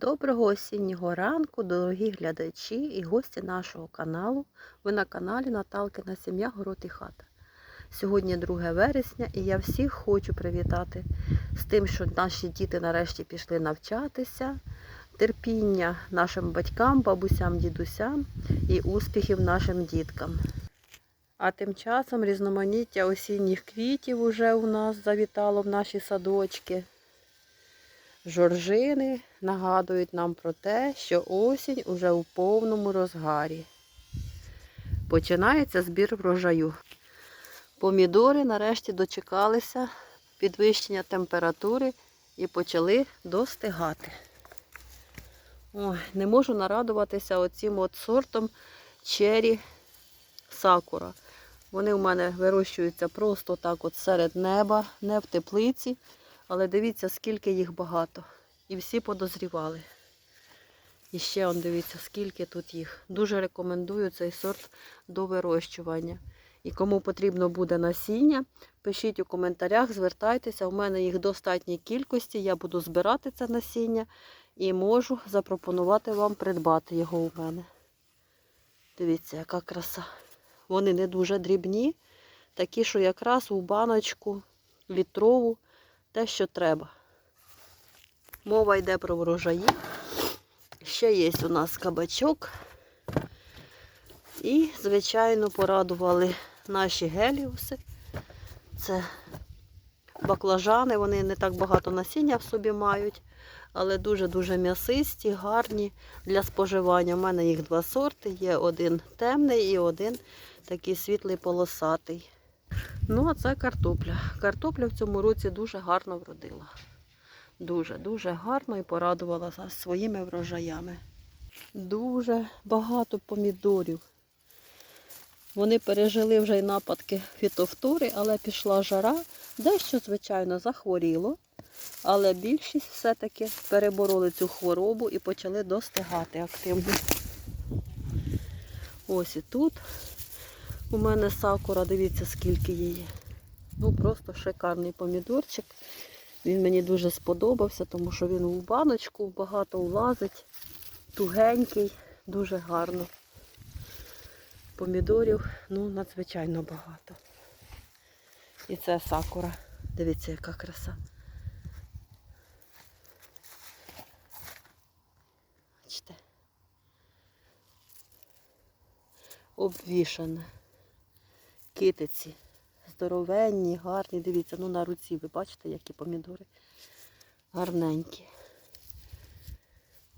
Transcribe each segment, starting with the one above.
Доброго осіннього ранку, дорогі глядачі і гості нашого каналу. Ви на каналі Наталкина Сім'я Город і Хата. Сьогодні 2 вересня і я всіх хочу привітати з тим, що наші діти нарешті пішли навчатися, терпіння нашим батькам, бабусям, дідусям і успіхів нашим діткам. А тим часом різноманіття осінніх квітів уже у нас завітало в наші садочки. Жоржини нагадують нам про те, що осінь уже у повному розгарі. Починається збір врожаю. Помідори нарешті дочекалися підвищення температури і почали достигати. Ой, не можу нарадуватися оцим от сортом чері сакура. Вони у мене вирощуються просто так от серед неба, не в теплиці. Але дивіться, скільки їх багато. І всі подозрівали. І ще он дивіться, скільки тут їх. Дуже рекомендую цей сорт до вирощування. І кому потрібно буде насіння, пишіть у коментарях, звертайтеся. У мене їх достатній кількості. Я буду збирати це насіння і можу запропонувати вам придбати його у мене. Дивіться, яка краса. Вони не дуже дрібні, такі, що якраз у баночку літрову те, що треба. Мова йде про врожаї. Ще є у нас кабачок. І, звичайно, порадували наші геліуси. Це баклажани, вони не так багато насіння в собі мають, але дуже-дуже м'ясисті, гарні для споживання. У мене їх два сорти. Є один темний і один такий світлий полосатий. Ну, а це картопля. Картопля в цьому році дуже гарно вродила. Дуже-дуже гарно і порадувала своїми врожаями. Дуже багато помідорів. Вони пережили вже й нападки фітофтори, але пішла жара. Дещо, звичайно, захворіло. Але більшість все-таки перебороли цю хворобу і почали достигати активно. Ось і тут у мене сакура, дивіться, скільки її. Ну, просто шикарний помідорчик. Він мені дуже сподобався, тому що він у баночку багато влазить, тугенький, дуже гарно. Помідорів, ну, надзвичайно багато. І це сакура. Дивіться, яка краса. Бачите? Обвішане китиці. Здоровенні, гарні. Дивіться, ну на руці ви бачите, які помідори гарненькі.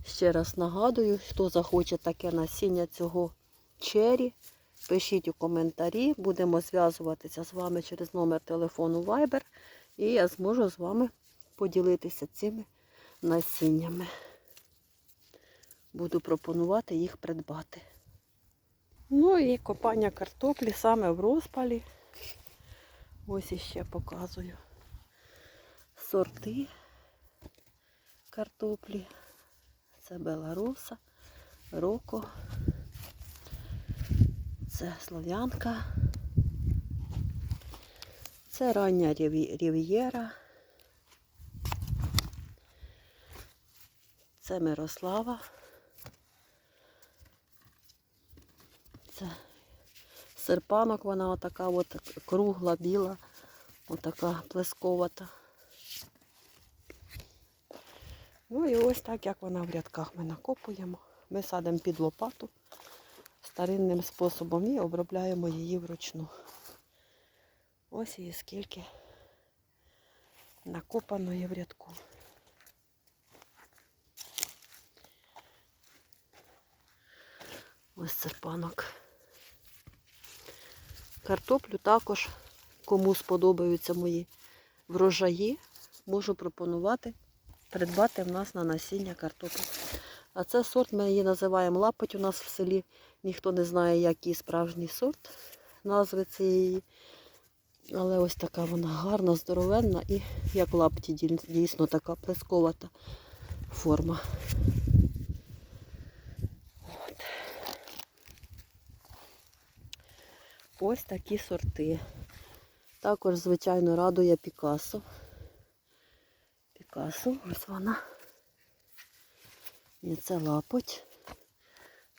Ще раз нагадую, хто захоче таке насіння цього чері, пишіть у коментарі, будемо зв'язуватися з вами через номер телефону Viber і я зможу з вами поділитися цими насіннями. Буду пропонувати їх придбати. Ну і копання картоплі саме в розпалі. Ось іще показую сорти картоплі. Це Беларуса, Роко, це Слов'янка, це рання Рів'єра, це Мирослава. Це серпанок, вона отака от кругла, біла, отака плесковата. Ну і ось так, як вона в рядках ми накопуємо. Ми садимо під лопату старинним способом і обробляємо її вручну. Ось і скільки накопаної в рядку. Ось серпанок. Картоплю також, кому сподобаються мої врожаї, можу пропонувати придбати в нас на насіння картоплю. А це сорт, ми її називаємо лапоть. У нас в селі ніхто не знає, який справжній сорт назви цієї. Але ось така вона гарна, здоровенна і як лапті дійсно така плесковата форма. Ось такі сорти. Також, звичайно, радує Пікасо. Пікасо, ось вона. І це лапоть.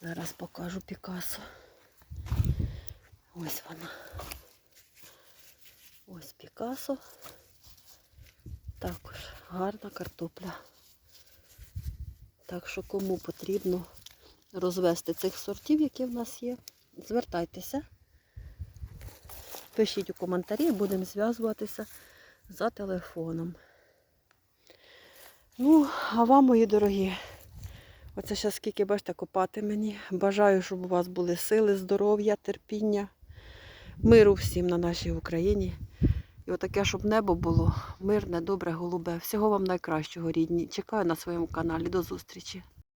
Зараз покажу Пікасо. Ось вона. Ось Пікасо. Також гарна картопля. Так що кому потрібно розвести цих сортів, які в нас є, звертайтеся. Пишіть у коментарі, будемо зв'язуватися за телефоном. Ну, а вам, мої дорогі, оце зараз скільки бачите, копати мені. Бажаю, щоб у вас були сили, здоров'я, терпіння, миру всім на нашій Україні. І отаке, щоб небо було мирне, добре, голубе. Всього вам найкращого, рідні. Чекаю на своєму каналі. До зустрічі.